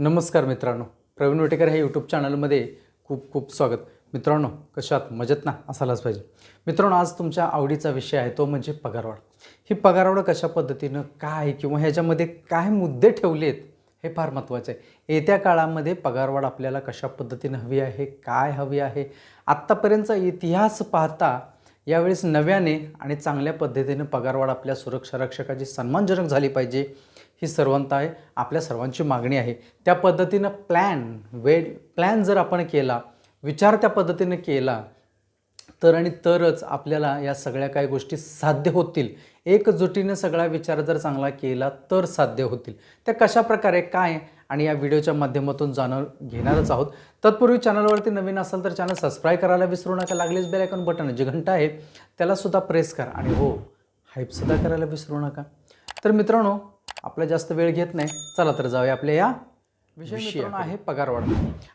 नमस्कार मित्रांनो. प्रवीण वटेकर ह्या यूट्यूब चॅनलमध्ये खूप खूप स्वागत. मित्रांनो कशात मजेत ना? असायलाच पाहिजे. मित्रांनो आज तुमच्या आवडीचा विषय आहे तो म्हणजे पगारवाढ. ही पगारवाढ कशा पद्धतीनं काय किंवा ह्याच्यामध्ये काय मुद्दे ठेवले आहेत हे फार महत्त्वाचं आहे. येत्या काळामध्ये पगारवाढ आपल्याला कशा पद्धतीनं हवी आहे काय हवी आहे आत्तापर्यंतचा इतिहास पाहता यावेळेस नव्याने आणि चांगल्या पद्धतीने पगारवाढ आपल्या सुरक्षा रक्षकाची सन्मानजनक झाली पाहिजे. ही सर्वांत आहे आपल्या सर्वांची मागणी आहे. त्या पद्धतीनं प्लॅन वेळ प्लॅन जर आपण केला विचार त्या पद्धतीने केला तर आणि तरच आपल्याला या सगळ्या काही गोष्टी साध्य होतील. एकजुटीनं सगळा विचार जर चांगला केला तर साध्य होतील. त्या कशा प्रकारे काय आणि या व्हिडिओच्या माध्यमातून जाणून घेणारच आहोत. तत्पूर्वी चॅनलवरती नवीन असाल तर चॅनल सबस्क्राईब करायला विसरू नका. लागलीच बेल आयकॉन बटन जी घंटा आहे त्यालासुद्धा प्रेस करा. आणि हो हाईपसुद्धा करायला विसरू नका. तर मित्रांनो आपला जास्त वेळ घेत नाही. चला तर जाऊया आपल्या या विषय आहे पगारवाढ.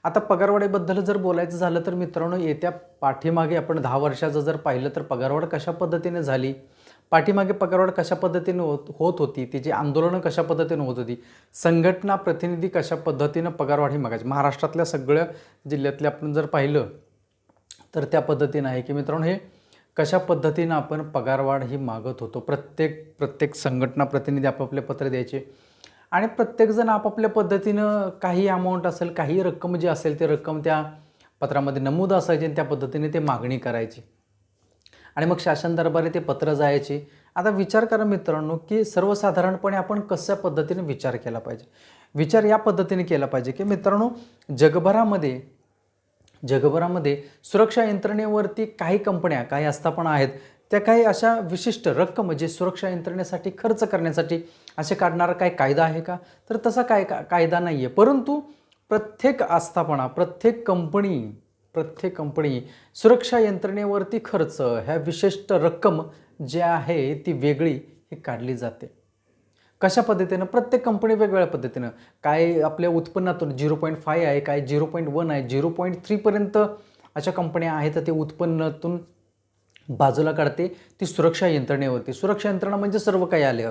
आता पगारवाढीबद्दल जर बोलायचं झालं तर मित्रांनो येत्या पाठीमागे आपण दहा वर्षाचं जर पाहिलं तर पगारवाढ कशा पद्धतीने झाली? पाठीमागे पगारवाढ कशा पद्धतीनं होत होत होती? तिची आंदोलनं कशा पद्धतीनं होत होती? संघटना प्रतिनिधी कशा पद्धतीनं पगारवाढ ही मागायची? महाराष्ट्रातल्या सगळ्या जिल्ह्यातल्या आपण जर पाहिलं तर त्या पद्धतीनं आहे की मित्रांनो हे कशा पद्धतीनं आपण पगारवाढ ही मागत होतो? प्रत्येक प्रत्येक संघटना प्रतिनिधी आपापले पत्र द्यायचे. आणि प्रत्येकजण आपापल्या पद्धतीनं काही अमाऊंट असेल काही रक्कम जी असेल ती रक्कम त्या पत्रामध्ये नमूद असायची आणि त्या पद्धतीने ते मागणी करायची. आणि मग शासन दरबारी ते पत्र जायची. आता विचार करा मित्रांनो की सर्वसाधारणपणे आपण कशा पद्धतीने विचार केला पाहिजे? विचार या पद्धतीने केला पाहिजे की मित्रांनो जगभरामध्ये जगभरामध्ये सुरक्षा यंत्रणेवरती काही कंपन्या काही आस्थापना आहेत त्या काही अशा विशिष्ट रक्कम जे सुरक्षा यंत्रणेसाठी खर्च करण्यासाठी असे काढणारा काही कायदा आहे का? तर तसा काय का कायदा नाही आहे परंतु प्रत्येक आस्थापना प्रत्येक कंपनी प्रत्येक कंपनी सुरक्षा यंत्रणेवरती खर्च ह्या विशिष्ट रक्कम जी आहे ती वेगळी ही काढली जाते. कशा पद्धतीनं प्रत्येक कंपनी वेगवेगळ्या पद्धतीनं. काय आपल्या उत्पन्नातून झिरो पॉईंट फाय आहे काय झिरो पॉईंट वन आहे झिरो पॉईंट थ्रीपर्यंत अशा कंपन्या आहेत तर ते उत्पन्नातून बाजूला काढते ती सुरक्षा यंत्रणेवरती. सुरक्षा यंत्रणा म्हणजे सर्व काही आलं.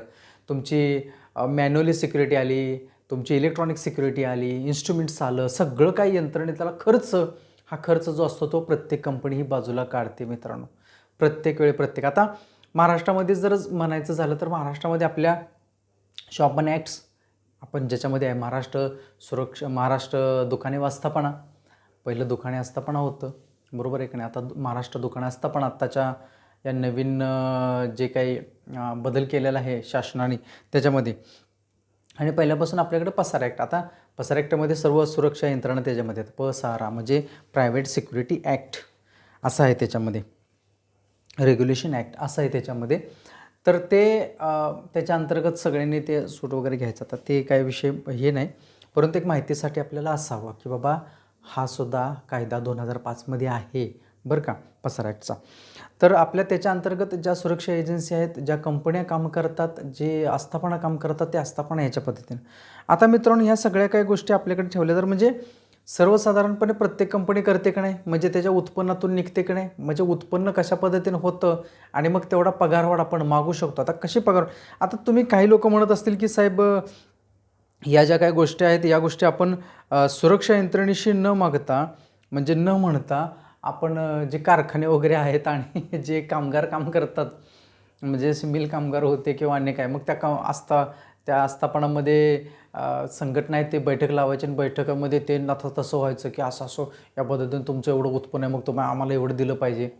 तुमची मॅन्युअली सिक्युरिटी आली तुमची इलेक्ट्रॉनिक सिक्युरिटी आली इन्स्ट्रुमेंट्स आलं सगळं काही यंत्रणेतला खर्च हा खर्च जो असतो तो प्रत्येक कंपनी ही बाजूला काढते मित्रांनो. प्रत्येक वेळी प्रत्येक. आता महाराष्ट्रामध्ये जर म्हणायचं झालं तर महाराष्ट्रामध्ये आपल्या शॉपन ॲक्ट्स आपण ज्याच्यामध्ये आहे महाराष्ट्र सुरक्षा महाराष्ट्र दुकाने व्यवस्थापना. पहिलं दुकाने आस्थापना होतं. बरोबर आहे का नाही? आता महाराष्ट्र दुकाने आस्थापना आत्ताच्या या नवीन जे काही बदल केलेला आहे शासनाने त्याच्यामध्ये. आणि पहिल्यापासून आपल्याकडे पसार ॲक्ट आता पसार ॲक्टमध्ये सर्व सुरक्षा यंत्रणा त्याच्यामध्ये आहेत. पसारा म्हणजे प्रायव्हेट सिक्युरिटी ॲक्ट असं आहे त्याच्यामध्ये. रेग्युलेशन ॲक्ट असं आहे त्याच्यामध्ये. तर ते त्याच्या अंतर्गत सगळ्यांनी ते सूट वगैरे घ्यायचं. आता ते काय विषय हे नाही. परंतु एक माहितीसाठी आपल्याला असावं की बाबा हा सुद्धा कायदा दोन हजार पाचमध्ये आहे बरं का पसार ॲक्टचा तर आपल्या त्याच्या अंतर्गत ज्या सुरक्षा एजन्सी आहेत ज्या कंपन्या काम करतात जे आस्थापना काम करतात ते आस्थापना याच्या पद्धतीने. आता मित्रांनो ह्या सगळ्या काही गोष्टी आपल्याकडे ठेवल्या तर म्हणजे सर्वसाधारणपणे प्रत्येक कंपनी करते की नाही? म्हणजे त्याच्या उत्पन्नातून निघते की नाही? म्हणजे उत्पन्न कशा पद्धतीने होतं? आणि मग तेवढा पगारवाढ आपण मागू शकतो. आता कशी पगार आता तुम्ही काही लोक म्हणत असतील की साहेब या ज्या काही गोष्टी आहेत या गोष्टी आपण सुरक्षा यंत्रणेशी न मागता म्हणजे न म्हणता आपण जे कारखाने वगैरे आहेत आणि जे कामगार काम करतात म्हणजे मिल कामगार होते किंवा अन्य काय मग त्या का असता त्या आस्थापनामध्ये संघटना आहे ते बैठक लावायची आणि बैठकामध्ये ते आता तसं व्हायचं की असं असो या पद्धतीने तुमचं एवढं उत्पन्न आहे मग तुम्ही आम्हाला एवढं दिलं पाहिजे.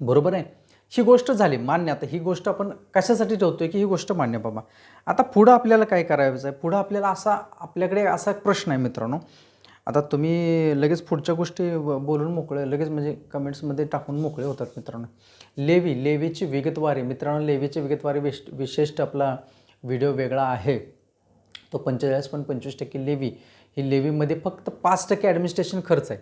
बरोबर आहे? ही गोष्ट झाली मान्य. आता ही गोष्ट आपण कशासाठी ठेवतोय की ही गोष्ट मान्य बाबा. आता पुढं आपल्याला काय करायचं आहे? पुढं आपल्याला असा आपल्याकडे असा प्रश्न आहे मित्रांनो. आता तुम्ही लगेच पुढच्या गोष्टी ब- बोलून मोकळे लगेच म्हणजे कमेंट्समध्ये टाकून मोकळे होतात मित्रांनो. लेवी लेवीची विगतवारी मित्रांनो लेवीची विगतवारी विश विशिष्ट आपला व्हिडिओ वेगळा आहे. तो पंचेचाळीस पॉईंट पंचवीस टक्के लेवी. ही लेवीमध्ये फक्त पाच टक्के ॲडमिनिस्ट्रेशन खर्च आहे.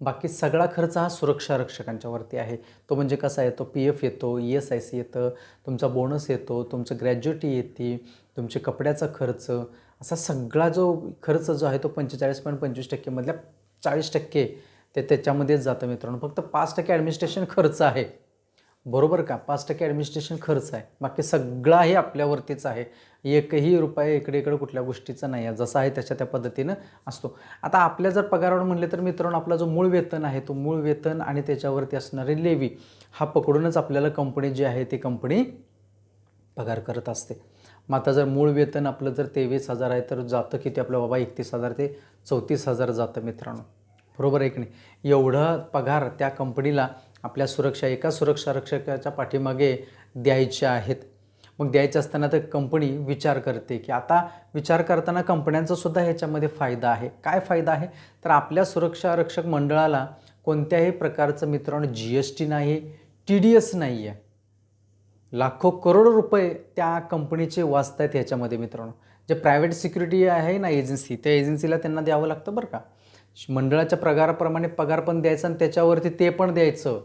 बाकी सगळा खर्च हा सुरक्षा रक्षकांच्यावरती आहे. तो म्हणजे कसा येतो पी एफ येतो ई एस आय सी येतं तुमचा बोनस येतो तुमचं ग्रॅज्युएटी येते तुमचे कपड्याचा खर्च. असा सगळा जो खर्च जो आहे तो पंचेचाळीस पॉईंट पंचवीस टक्केमधल्या चाळीस टक्के ते त्याच्यामध्येच जातं मित्रांनो. फक्त पाच टक्के ॲडमिनिस्ट्रेशन खर्च आहे. बरोबर का? पाच टक्के ॲडमिनिस्ट्रेशन खर्च आहे. बाकी सगळाही आपल्यावरतीच आहे. एकही रुपये इकडे इकडे कुठल्या गोष्टीचा नाही आहे. जसा आहे त्याच्या त्या पद्धतीनं असतो. आता आपल्या जर पगारावर म्हणले तर मित्रांनो आपला जो मूळ वेतन आहे तो मूळ वेतन आणि त्याच्यावरती असणारी लेवी हा पकडूनच आपल्याला कंपनी जी आहे ती कंपनी पगार करत असते. मग आता जर मूळ वेतन आपलं जर तेवीस हजार आहे तर जातं किती आपलं? बाबा एकतीस हजार ते चौतीस हजार जातं मित्रांनो. बरोबर आहे की नाही? एवढा पगार त्या कंपनीला आपल्या सुरक्षा एका सुरक्षा रक्षकाच्या पाठीमागे द्यायच्या आहेत. मग द्यायचे असताना तर कंपनी विचार करते की आता विचार करताना कंपन्यांचासुद्धा ह्याच्यामध्ये फायदा आहे. काय फायदा आहे? तर आपल्या सुरक्षा रक्षक मंडळाला कोणत्याही प्रकारचं मित्रांनो जी एस टी नाही टी डी एस नाही आहे लाखो करोडो रुपये त्या कंपनीचे वाचत आहेत ह्याच्यामध्ये मित्रांनो. जे प्रायव्हेट सिक्युरिटी आहे ना एजन्सी त्या एजन्सीला त्यांना द्यावं लागतं बरं का? मंडळाच्या पगाराप्रमाणे पगार पण द्यायचा आणि त्याच्यावरती ते पण द्यायचं.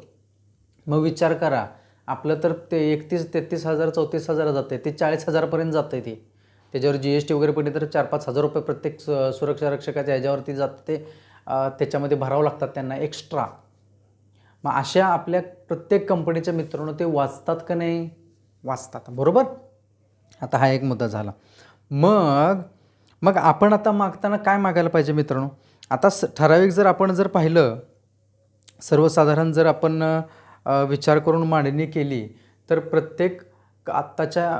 मग विचार करा. आपलं तर ते एकतीस तेहतीस हजार चौतीस हजार जातं आहे ते चाळीस हजारपर्यंत जातं आहे ते. त्याच्यावर जी एस टी वगैरे पडली तर चार पाच हजार रुपये प्रत्येक सु- सुरक्षा रक्षकाच्या ह्याच्यावरती जातं ते. त्याच्यामध्ये भरावं लागतात त्यांना एक्स्ट्रा मग अशा आपल्या प्रत्येक कंपनीच्या मित्रांनो ते वाचतात का नाही? वाचतात. बरोबर? आता हा एक मुद्दा झाला. मग मग आपण आता मागताना काय मागायला पाहिजे मित्रांनो? आता स ठराविक जर आपण जर पाहिलं सर्वसाधारण जर आपण विचार करून मांडणी केली तर प्रत्येक आत्ताच्या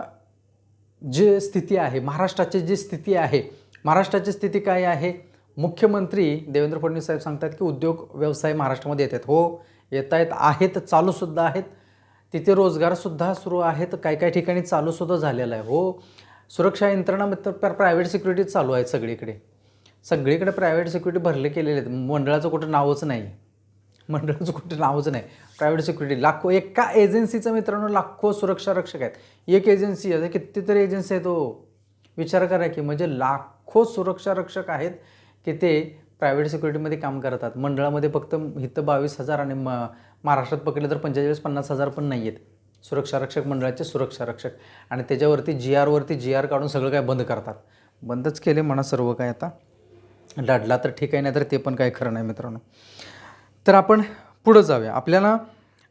जे स्थिती आहे महाराष्ट्राची जी स्थिती आहे महाराष्ट्राची स्थिती काय आहे? मुख्यमंत्री देवेंद्र फडणवीस साहेब सांगतात की उद्योग व्यवसाय महाराष्ट्रामध्ये येत हो, आहेत हो येत आहेत आहेत चालूसुद्धा आहेत. तिथे रोजगारसुद्धा सुरू आहेत. काही काही ठिकाणी चालूसुद्धा झालेला आहे. हो सुरक्षा यंत्रणा तर प्रायव्हेट सिक्युरिटी चालू आहेत सगळीकडे. सगळीकडे प्रायव्हेट सिक्युरिटी भरले केलेले आहेत. मंडळाचं कुठं नावच नाही. मंडळाचं कुठं नावच नाही. प्रायव्हेट सिक्युरिटी लाखो एका एजन्सीचं मित्रांनो लाखो सुरक्षा रक्षक आहेत. एक एजन्सी आहे. कितीतरी एजन्सी आहे तो विचार करा की म्हणजे लाखो सुरक्षा रक्षक आहेत की ते प्रायव्हेट सिक्युरिटीमध्ये काम करतात. मंडळामध्ये फक्त इथं बावीस हजार आणि म महाराष्ट्रात पकडले तर पंचेचाळीस पन्नास हजार पण नाही आहेत. सुरक्षा रक्षक मंडळाचे सुरक्षा रक्षक. आणि त्याच्यावरती जी आरवरती जी आर काढून सगळं काय बंद करतात. बंदच केले म्हणा सर्व काय आता. लढला तर ठीक आहे नाही तर ते पण काही खरं नाही मित्रांनो. तर आपण पुढं जाऊया. आपल्याला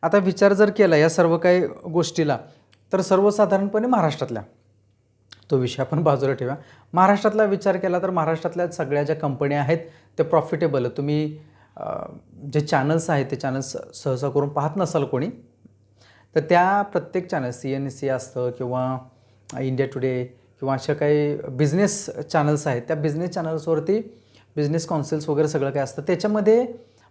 आता विचार जर केला या सर्व काही गोष्टीला तर सर्वसाधारणपणे महाराष्ट्रातल्या तो विषय आपण बाजूला ठेवा महाराष्ट्रातला विचार केला तर महाराष्ट्रातल्या सगळ्या ज्या कंपन्या आहेत ते प्रॉफिटेबल तुम्ही जे चॅनल्स आहेत ते चॅनल्स सहसा करून पाहत नसाल कोणी तर त्या प्रत्येक चॅनल सी एन सी असतं किंवा इंडिया टुडे किंवा अशा काही बिझनेस चॅनल्स आहेत त्या बिझनेस चॅनल्सवरती बिझनेस काउन्सिल्स वगैरे सगळं काय असतं. त्याच्यामध्ये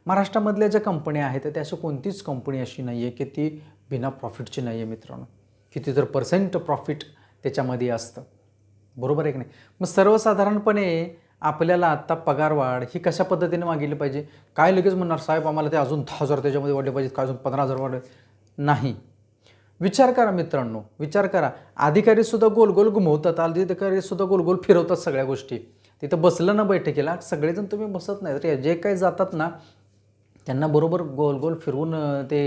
महाराष्ट्रामधल्या ज्या कंपन्या आहेत त्या अशी कोणतीच कंपनी अशी नाही आहे की ती बिना प्रॉफिटची नाही आहे मित्रांनो. किती तर पर्सेंट प्रॉफिट त्याच्यामध्ये असतं. बरोबर आहे की नाही? मग सर्वसाधारणपणे आपल्याला आत्ता पगारवाढ ही कशा पद्धतीने मागितली पाहिजे? काय लगेच म्हणणार साहेब आम्हाला ते अजून दहा हजार त्याच्यामध्ये वाढले पाहिजेत काय अजून पंधरा हजार वाढले? नाही. विचार करा मित्रांनो विचार करा. अधिकारीसुद्धा गोल गोल घुमवतात अधिकारीसुद्धा गोल गोल फिरवतात सगळ्या गोष्टी. तिथं बसलं ना बैठकीला सगळेजण तुम्ही बसत नाही. तर जे काही जातात ना त्यांना बरोबर गोल गोल फिरवून ते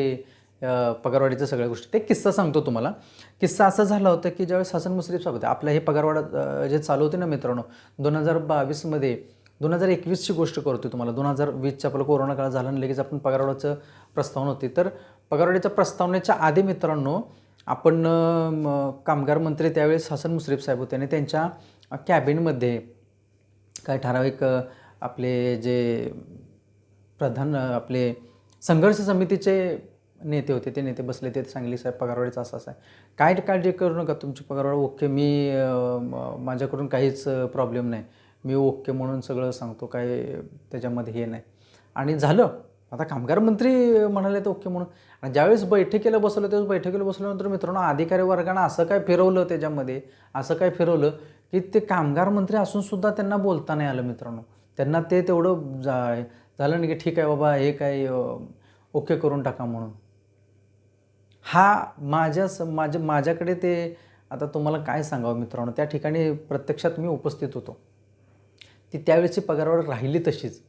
पगारवाडीचं सगळ्या गोष्टी. ते किस्सा सांगतो तुम्हाला. किस्सा असं झाला होता की ज्यावेळेस हसन मुश्रीफ साहेब होते आपल्या हे पगारवाडा जे चालू होते ना मित्रांनो दोन हजार बावीसमध्ये दोन हजार एकवीसची गोष्ट करतो तुम्हाला. दोन हजार वीसच्या आपलं कोरोना काळ झाला आणि लगेच आपण पगारवाढाचं प्रस्तावना होती. तर पगारवाढीच्या प्रस्तावनेच्या आधी मित्रांनो आपण म, कामगार मंत्री त्यावेळेस हसन मुश्रीफ साहेब होते आणि त्यांच्या कॅबिनमध्ये काही ठराविक आपले जे प्रधान आपले संघर्ष समितीचे नेते होते ते नेते बसले ते सांगली साहेब पगारवाढीचा असं असं आहे. काय काळजी करू नका तुमची पगारवाढ ओके मी माझ्याकडून काहीच प्रॉब्लेम नाही. मी ओके म्हणून सगळं सांगतो काय त्याच्यामध्ये हे नाही. आणि झालं. आता कामगार मंत्री म्हणाले तर ओके म्हणून. आणि ज्यावेळेस बैठकीला बसवलं त्यावेळेस बैठकीला बसल्यानंतर मित्रांनो अधिकारी वर्गानं असं काय फिरवलं त्याच्यामध्ये असं काय फिरवलं की ते कामगार मंत्री असून सुद्धा त्यांना बोलता नाही आलं मित्रांनो. त्यांना ते तेवढं जा झालं नाही की ठीक आहे बाबा हे काय ओके करून टाका म्हणून. हा माझ्या स माझ्या माझ्याकडे ते आता तुम्हाला काय सांगावं मित्रांनो त्या ठिकाणी प्रत्यक्षात मी उपस्थित होतो. ती त्यावेळेची पगारवाढ राहिली तशीच.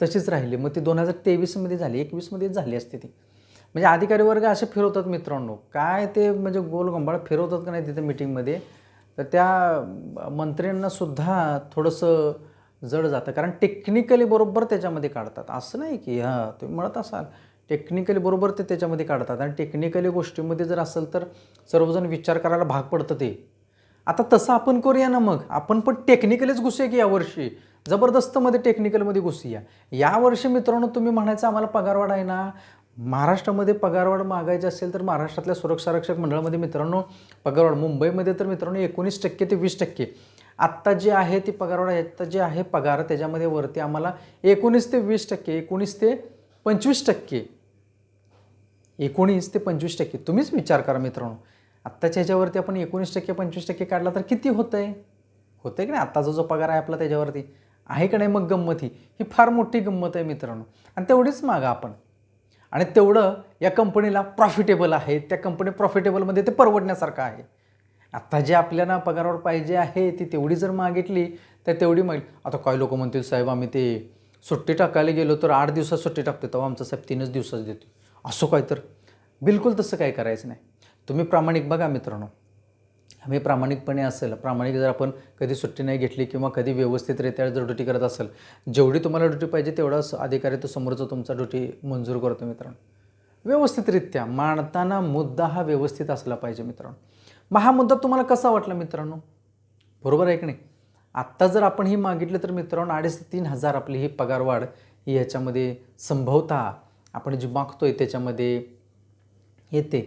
तशीच राहिली. मग ती दोन हजार तेवीसमध्ये झाली एकवीसमध्ये झाली असते ती. म्हणजे अधिकारी वर्ग असे फिरवतात मित्रांनो. काय ते म्हणजे गोलगंबाळ फिरवतात का नाही तिथे मिटिंगमध्ये तर त्या मंत्र्यांनासुद्धा थोडंसं जड जातं. कारण टेक्निकली बरोबर त्याच्यामध्ये काढतात. असं नाही की हां तुम्ही म्हणत असाल टेक्निकली बरोबर ते त्याच्यामध्ये काढतात. आणि टेक्निकली गोष्टीमध्ये जर असेल तर सर्वजण विचार करायला भाग पडतं ते. आता तसं आपण करूया ना मग. आपण पण टेक्निकलीच घुसूया की यावर्षी जबरदस्तमध्ये टेक्निकलमध्ये घुसूया. यावर्षी मित्रांनो तुम्ही म्हणायचं आम्हाला पगारवाढ आहे ना. महाराष्ट्रामध्ये पगारवाढ मागायची असेल तर महाराष्ट्रातल्या सुरक्षा रक्षक मंडळामध्ये मित्रांनो पगारवाढ मुंबईमध्ये तर मित्रांनो एकोणीस टक्के ते वीस टक्के. आत्ता जे आहे ती पगारवाढ आत्ता जे आहे पगार त्याच्यामध्ये वरती आम्हाला एकोणीस ते वीस टक्के एकोणीस ते पंचवीस टक्के. एकोणीस ते पंचवीस टक्के. तुम्हीच विचार करा मित्रांनो. आत्ताच्या ह्याच्यावरती आपण एकोणीस टक्के पंचवीस टक्के काढला तर किती होतं आहे होतं आहे की नाही? आत्ताचा जो पगार आहे आपला त्याच्यावरती. आहे का नाही मग गंमत? ही ही फार मोठी गंमत आहे मित्रांनो. आणि तेवढीच मागा आपण. आणि तेवढं या कंपनीला प्रॉफिटेबल आहे. त्या कंपनी प्रॉफिटेबलमध्ये ते परवडण्यासारखं आहे. आत्ता जे आपल्याला पगारावर पाहिजे आहे ती तेवढी जर मागितली तर तेवढी मागेल आता काही लोक म्हणतील साहेब आम्ही ते सुट्टी टाकायला गेलो तर आठ दिवसात सुट्टी टाकतो तेव्हा आमचा साहेब तीनच दिवसाच देतो असं काय तर? बिलकुल तसं काय करायचं नाही. तुम्ही प्रामाणिक बघा मित्रांनो. आम्ही प्रामाणिकपणे असेल प्रामाणिक जर आपण कधी सुट्टी नाही घेतली किंवा कधी व्यवस्थितरित्या जर ड्युटी करत असेल जेवढी तुम्हाला ड्युटी पाहिजे तेवढाच अधिकारी तो समोरचा तुमचा ड्युटी मंजूर करतो मित्रांनो. व्यवस्थितरित्या मांडताना मुद्दा हा व्यवस्थित असला पाहिजे मित्रांनो. मग हा मुद्दा तुम्हाला कसा वाटला मित्रांनो? बरोबर आहे की नाही? आत्ता जर आपण ही मागितलं तर मित्रांनो अडीच ते तीन हजार आपली ही पगारवाढ ही ह्याच्यामध्ये संभवता आपण जी मागतोय त्याच्यामध्ये येते.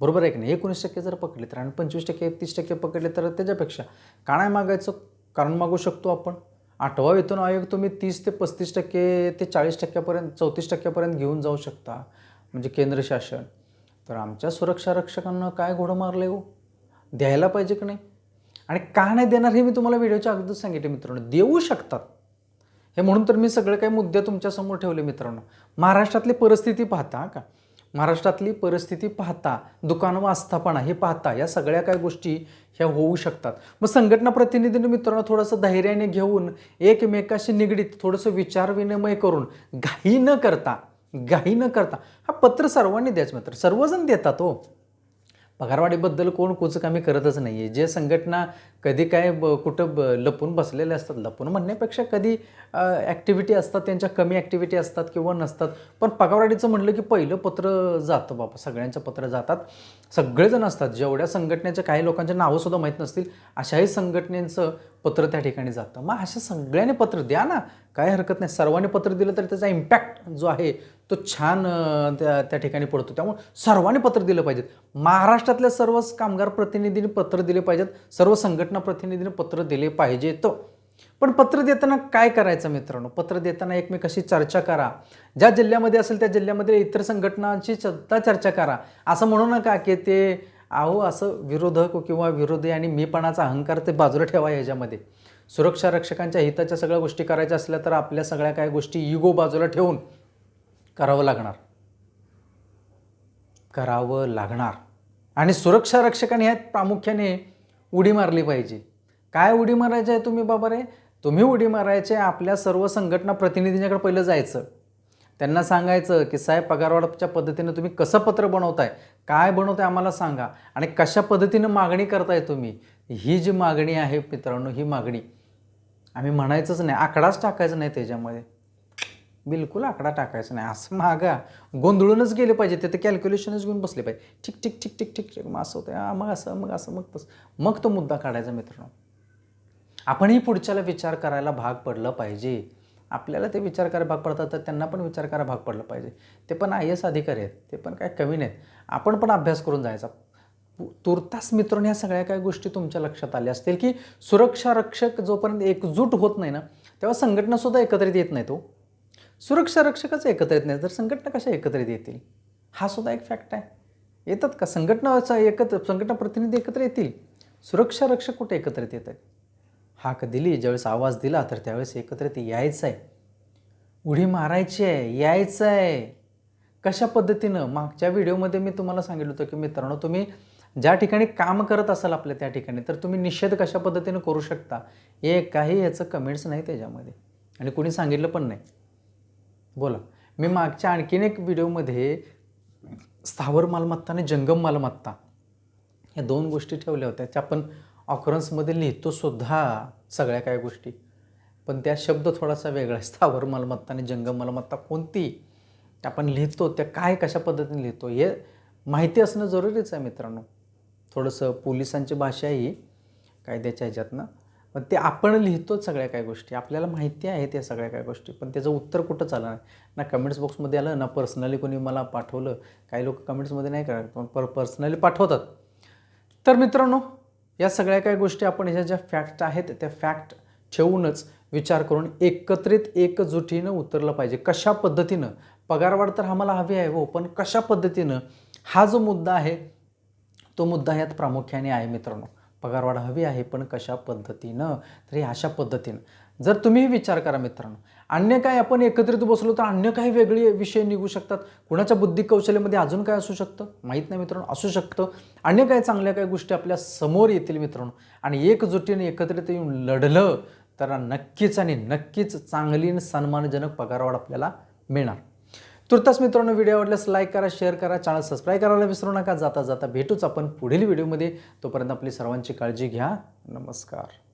बरोबर आहे की नाही? एकोणीस टक्के जर पकडले तर आणि पंचवीस टक्के तीस टक्के पकडले तर त्याच्यापेक्षा का नाही मागायचं? कारण मागू शकतो आपण. आठवा वेतन आयोग तुम्ही तीस ते पस्तीस टक्के ते चाळीस टक्क्यापर्यंत चौतीस टक्क्यापर्यंत घेऊन जाऊ शकता म्हणजे केंद्र शासन. तर आमच्या सुरक्षा रक्षकांना काय घोडं मारलं हो? द्यायला पाहिजे की नाही? आणि का नाही देणार हे मी तुम्हाला व्हिडिओच्या अगोदर सांगितले मित्रांनो. देऊ शकतात. हे म्हणून तर मी सगळे काही मुद्दे तुमच्यासमोर ठेवले मित्रांनो. महाराष्ट्रातली परिस्थिती पाहता का? महाराष्ट्रातली परिस्थिती पाहता दुकानं आस्थापना हे पाहता या सगळ्या काय गोष्टी ह्या होऊ शकतात. मग संघटना प्रतिनिधींनी मित्रांनो थोडंसं धैर्याने घेऊन एकमेकाशी निगडीत थोडंसं विचारविनिमय करून घाई न करता घाई न करता हा पत्र सर्वांनी द्यायचं मात्र. सर्वजण देतात हो. पगारवाढीबद्दल कोण कुचकामी करतच नाही आहे जे संघटना कधी काय ब कुठं ब लपून बसलेले असतात लपून म्हणण्यापेक्षा कधी ॲक्टिव्हिटी असतात त्यांच्या कमी ॲक्टिव्हिटी असतात किंवा नसतात. पण पगारवाढीचं म्हटलं की पहिलं पत्र जातं बाबा सगळ्यांचं पत्र जातात. सगळेजण असतात. जेवढ्या संघटनेच्या काही लोकांच्या नावंसुद्धा माहीत नसतील अशाही संघटनेचं पत्र त्या ठिकाणी जातं. मग अशा सगळ्याने पत्र द्या ना. काय हरकत नाही. सर्वांनी पत्र दिलं तर त्याचा इम्पॅक्ट जो आहे तो छान त्या त्या ठिकाणी पडतो. त्यामुळे सर्वांनी पत्र दिलं पाहिजेत. महाराष्ट्रातल्या सर्व कामगार प्रतिनिधींनी पत्र दिले पाहिजेत. सर्व संघटना प्रतिनिधींनी पत्र दिले पाहिजेत. पण पत्र देताना काय करायचं मित्रांनो? पत्र देताना एकमेकाशी चर्चा करा. ज्या जिल्ह्यामध्ये असेल त्या जिल्ह्यामध्ये इतर संघटनांची सुद्धा चर्चा करा. असं म्हणू नका की ते अहो असं विरोधक किंवा विरोधी आणि मीपणाचा अहंकार ते बाजूला ठेवा याच्यामध्ये. सुरक्षा रक्षकांच्या हिताच्या सगळ्या गोष्टी करायच्या असल्या तर आपल्या सगळ्या काही गोष्टी इगो बाजूला ठेवून करावं लागणार. करावं लागणार. आणि सुरक्षा रक्षकांनी ह्यात प्रामुख्याने उडी मारली पाहिजे. काय उडी मारायची आहे तुम्ही बाबा रे? तुम्ही उडी मारायचे आपल्या सर्व संघटना प्रतिनिधींच्याकडे पहिलं जायचं. त्यांना सांगायचं की साहेब पगारवाढच्या पद्धतीनं तुम्ही कसं पत्र बनवताय? काय बनवताय आम्हाला सांगा. आणि कशा पद्धतीनं मागणी करताय तुम्ही? ही जी मागणी आहे मित्रांनो ही मागणी. आम्ही म्हणायचंच नाही आकडाच टाकायचा नाही त्याच्यामध्ये. बिलकुल आकडा टाकायचा नाही. असं मागा. गोंधळूनच गेले पाहिजे ते तर कॅल्क्युलेशनच घेऊन बसले पाहिजे. ठीक ठीक ठीक ठीक ठीक ठीक मग असं होतं हां मग असं मग असं मग तसं. मग तो मुद्दा काढायचा मित्रांनो. आपणही पुढच्याला विचार करायला भाग पडलं पाहिजे. आपल्याला ते विचार करायला भाग पडतात तर त्यांना पण विचार करायला भाग पडलं पाहिजे. ते पण आय एस अधिकारी आहेत ते पण काय कमी नाहीत. आपण पण अभ्यास करून जायचा. तुर्तास मित्रांनो ह्या सगळ्या काही गोष्टी तुमच्या लक्षात आल्या असतील की सुरक्षा रक्षक जोपर्यंत एकजूट होत नाही ना तेव्हा संघटनासुद्धा एकत्रित येत नाही तो हो. सुरक्षा रक्षकच एकत्रित नाही तर संघटना कशा एकत्रित येतील? हा सुद्धा एक फॅक्ट आहे. येतात का? संघटनाचा एकत्र संघटना प्रतिनिधी एकत्र येतील. सुरक्षा रक्षक कुठे एकत्रित येत आहेत हाक दिली ज्यावेळेस आवाज दिला तर त्यावेळेस एकत्रित यायचं आहे उडी मारायची आहे यायचं आहे कशा पद्धतीनं? मागच्या व्हिडिओमध्ये मी तुम्हाला सांगितलं होतं की मित्रांनो तुम्ही ज्या ठिकाणी काम करत असाल आपल्या त्या ठिकाणी तर तुम्ही निषेध कशा पद्धतीनं करू शकता? हे काही याचं कमेंट्स नाही त्याच्यामध्ये. आणि कुणी सांगितलं पण नाही. बोला. मी मागच्या आणखीन एक व्हिडिओमध्ये स्थावर मालमत्ता आणि जंगम मालमत्ता या दोन गोष्टी ठेवल्या होत्या त्या आपण ऑकरन्समध्ये लिहितोसुद्धा सगळ्या काय गोष्टी. पण त्या शब्द थोडासा वेगळा आहे. स्थावर मालमत्ता आणि जंगम मालमत्ता कोणती आपण लिहितो त्या काय कशा पद्धतीने लिहितो हे माहिती असणं जरुरीच आहे मित्रांनो. थोडंसं पोलिसांची भाषा आहे ही कायद्याच्या ह्याच्यातनं. पण ते आपण लिहितोच सगळ्या काय गोष्टी. आपल्याला माहिती आहे त्या सगळ्या काय गोष्टी. पण त्याचं उत्तर कुठं चाललं नाही ना कमेंट्स बॉक्समध्ये आलं ना पर्सनली कोणी मला पाठवलं. काही लोक कमेंट्समध्ये नाही करत पण पर पर्सनली पाठवतात. तर मित्रांनो या सगळ्या काही गोष्टी आपण ह्या ज्या फॅक्ट आहेत त्या फॅक्ट ठेवूनच विचार करून एकत्रित एकजुटीनं उतरलं पाहिजे. कशा पद्धतीनं? पगारवाढ तर आम्हाला हवी आहे हो पण कशा पद्धतीनं? हा जो मुद्दा आहे तो मुद्दा यात प्रामुख्याने आहे मित्रांनो. पगारवाढ हवी आहे पण कशा पद्धतीनं? तर हे अशा पद्धतीनं. जर तुम्ही विचार करा मित्रांनो अन्य काय आपण एकत्रित बसलो तर अन्य काही वेगळे विषय निघू शकतात. कुणाच्या बुद्धिक कौशल्यामध्ये अजून काय असू शकतं? माहीत नाही मित्रांनो असू शकतं. अन्य काय चांगल्या काही गोष्टी आपल्यासमोर येतील मित्रांनो आणि एकजुटीने एकत्रित येऊन लढलं तर नक्कीच आणि नक्कीच चांगली आणि सन्मानजनक पगारवाढ आपल्याला मिळणार. तुर्तास मित्रांनो व्हिडिओ आवडल्यास लाईक करा शेअर करा चॅनल सबस्क्राईब करायला विसरू नका. जाता जाता भेटूच आपण पुढील व्हिडिओमध्ये. तोपर्यंत आपली सर्वांची काळजी घ्या. नमस्कार.